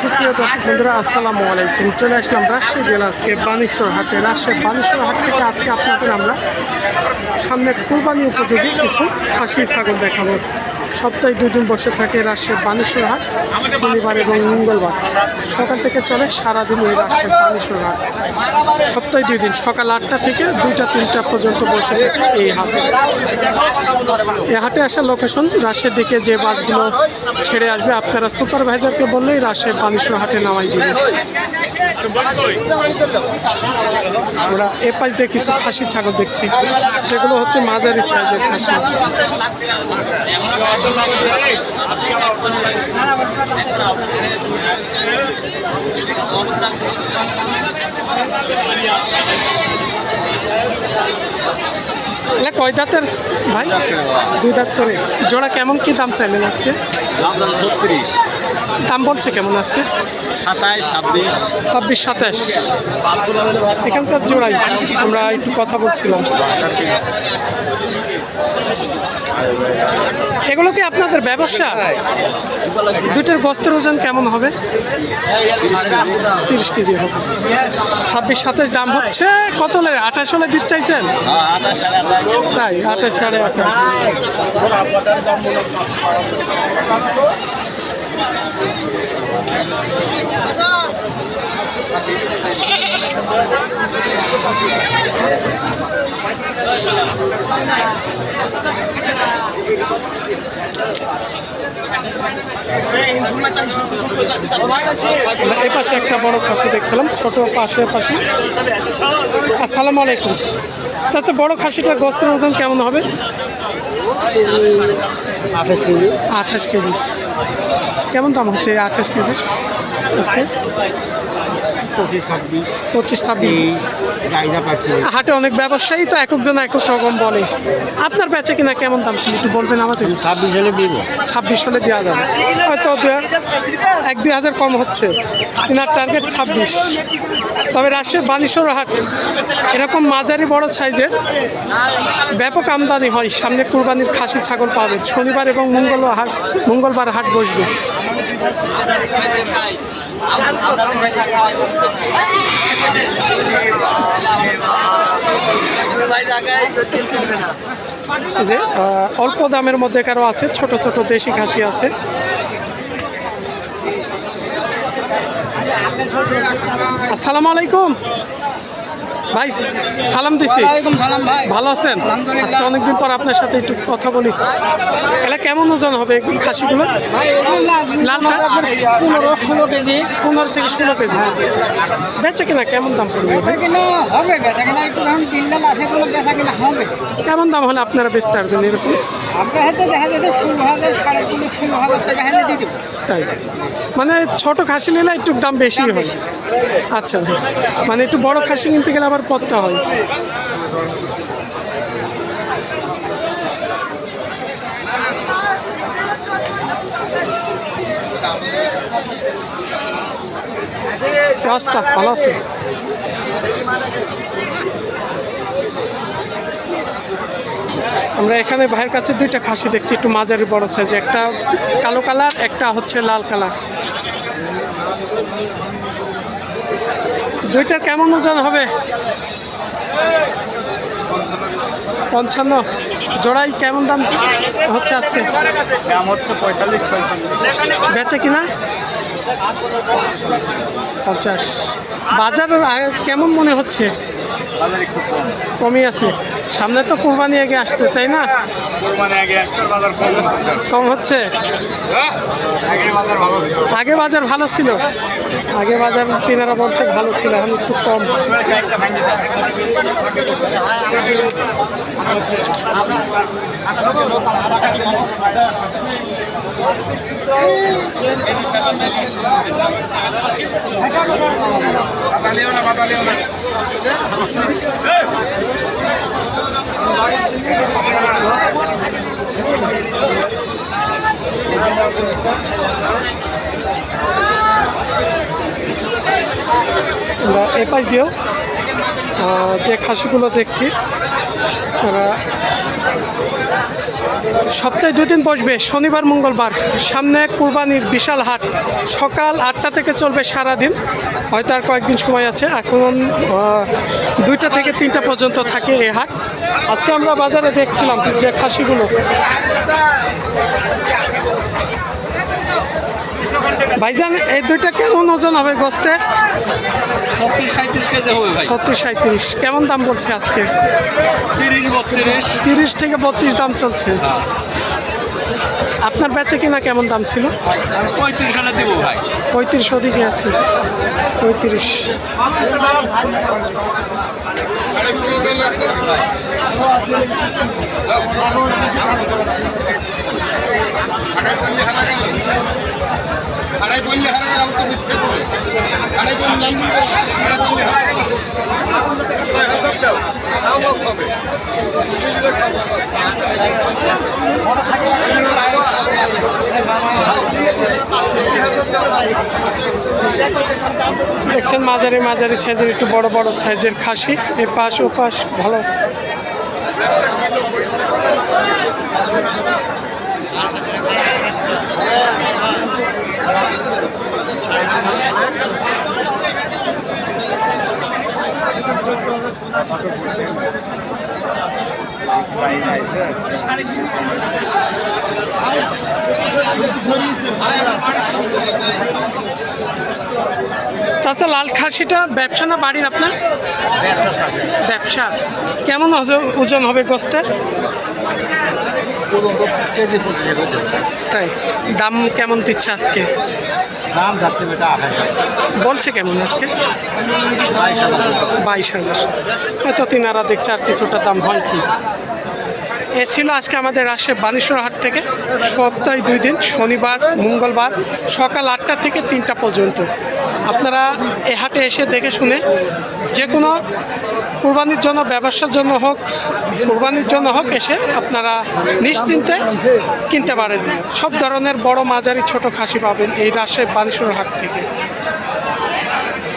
সুপ্রিয় দর্শক বন্ধুরা, আসসালামু আলাইকুম। চলে আসলাম রাজশাহী জেলা আজকে বানেশ্বর হাটে। রাজশাহী বানেশ্বর হাট থেকে আজকে আপনাদের আমরা সামনে কোরবানি উপযোগী কিছু খাসি, ছাগল দেখাবো। সপ্তাহে দুই দিন বসে থাকে রাজশাহী বানেশ্বর হাট, শনিবার এবং মঙ্গলবার। সকাল থেকে চলে সারাদিন এই রাজশাহী বানেশ্বর হাট। সপ্তাহে দুই দিন, সকাল আটটা থেকে দুইটা, তিনটা পর্যন্ত বসে থাকে এই হাটে। এই হাটে আসার লোকেশন রাজশাহীর দিকে যে বাসগুলো ছেড়ে আসবে, আপনারা সুপারভাইজারকে বললেই রাজশাহী বানেশ্বর হাটে নামাই দেবে। আমরা এ পাশ দিয়ে কিছু খাসি ছাগল দেখছি। যেগুলো হচ্ছে মাঝারি সাইজের খাসি। কয় দাঁতের? ভাই, দুই দাঁত করে। জোড়া কেমন কি দাম চাইলেন আজকে? ছত্রিশ। দাম বলছে কেমন আজকে? ছাব্বিশ। সাতাশ এখানকার জোড়াই আমরা একটু কথা বলছিলাম। এগুলো কি আপনাদের ব্যবসা? দুটোর বস্ত্রের ওজন কেমন হবে? তিরিশ কেজি হবে। ছাব্বিশ সাতাশ দাম হচ্ছে কত হলে? আঠাশ হলে দিতে চাইছেন? তাই আঠাশ সাড়ে আঠাশ। এই পাশে একটা বড় খাসি দেখছিলাম ছোট পাশে পাশে আসসালামু আলাইকুম। চাচা বড় খাসিটার গোস্তের ওজন কেমন হবে? আঠাশ কেজি। আঠাশ কেজি। কেমন দাম হচ্ছে আঠাশ কেজির? আজকে? পঁচিশ ছাব্বিশ। হাটে অনেক ব্যবসায়ী তো এক একজন এক এক রকম বলে। আপনার বেচে কিনা কেমন দাম ছিল একটু বলবেন আমাদের? ছাব্বিশ হলে দিব। ছাব্বিশ হলে দেওয়া যাবে। হয়তো এক দুই হাজার কম হচ্ছে। তিনার টার্গেট ছাব্বিশ। তবে রাজশাহীর বানেশ্বর হাট এরকম মাঝারি বড় সাইজের ব্যাপক আমদানি হয়। সামনে কুরবানির খাসি ছাগল পাবেন শনিবার এবং মঙ্গলবার হাট মঙ্গলবার হাট বসবে। যে অল্প দামের মধ্যে কারও আছে ছোট ছোট দেশি খাসি আছে। আসসালামু আলাইকুম। ভাই সালাম দিছি। ভালো আছেন? আজকে অনেকদিন পর আপনার সাথে একটু কথা বলি। এলা কেমন ওজন হবে খাসিগুলো? লাল পনেরো ষোলো কেজি। পনেরো থেকে ষোলো কেজি। বেচে কিনা কেমন দাম পড়বে? হবে বেচা কিনা একটু যখন দিনদাল আছে বেচা কিনা হবে। কেমন দাম হলে আপনারা বেচতে পারবেন এরকম? আমরা হয়তো দেখা যাচ্ছে ষোলো হাজার সাড়ে পনেরো ষোলো হাজার টাকা হেলে দিয়ে দেবো। তাই। মানে ছোট খাসি নিলে একটু দাম বেশি হয়। আচ্ছা মানে একটু বড় খাসি কিনতে গেলে আবার পত্তা হয়। রাস্তা ভালো আছে? আমরা এখানে ভাইয়ের কাছে দুইটা খাসি দেখছি একটু মাঝারি বড় সাইজ একটা কালো কালার একটা হচ্ছে লাল কালার। দুইটার কেমন ওজন হবে? পঞ্চান্ন। জোড়াই কেমন দাম হচ্ছে আজকে? দাম হচ্ছে পঁয়তাল্লিশ বেচে কিনা? পঞ্চাশ। বাজার কেমন মনে হচ্ছে? কমই আছে। সামনে তো কোরবানি আগে আসছে তাই না? কোরবানি আগে আসছে বাজার কম হচ্ছে। কম ছিল। আগে বাজার ভালো ছিল? আগে বাজার তিনারা বলছে ভালো ছিল এখন একটু কম। একটা ভাঙি এপাশ দিয়েও যে খাসিগুলো দেখছি সপ্তাহে দুদিন বসবে, শনিবার, মঙ্গলবার। সামনে কুরবানির বিশাল হাট। সকাল আটটা থেকে চলবে সারাদিন। হয়তো আর কয়েকদিন সময় আছে। এখন দুইটা থেকে তিনটা পর্যন্ত থাকে এই হাট। আজকে আমরা বাজারে দেখছিলাম যে খাসিগুলো। ভাইজান এই দুইটা কেমন ওজন হবে গোস্তের? ছত্রিশ সাঁত্রিশ কেমন দাম বলছে আজকে? তিরিশ থেকে বত্রিশ দাম চলছে। আপনার বেচে কিনা কেমন দাম ছিল? পঁয়ত্রিশ হলে দিব ভাই। পঁয়ত্রিশ ওদিকে আছে। পঁয়ত্রিশ। দেখছেন মাঝারি মাঝারি সাইজের একটু বড় বড় সাইজের খাসি। এ পাশ, ও পাশ, ভালো আছে। তাছাড়া লাল খাসিটা ব্যবসা না বাড়ির আপনার? ব্যবসা। কেমন ওজ- ওজন হবে গোস্তের? তাই। দাম কেমন দিচ্ছে আজকে? দাম যাচ্ছে বেটা আঠাশ বলছে কেমন আজকে? বাইশ হাজার। এত হয়তো তিনারা দেখছে আর কিছুটা দাম হয় কি? এ ছিল আজকে আমাদের রাজশাহী বানেশ্বর হাট থেকে। সপ্তাহে দুই দিন শনিবার মঙ্গলবার সকাল আটটা থেকে তিনটা পর্যন্ত। আপনারা এ হাটে এসে দেখে শুনে যে কোনো কোরবানির জন্য, ব্যবসার জন্য হোক, কোরবানির জন্য হোক এসে আপনারা নিশ্চিন্তে কিনতে পারেন। সব ধরনের বড় মাঝারি ছোট খাসি পাবেন এই রাজশাহী বানেশ্বর হাট থেকে।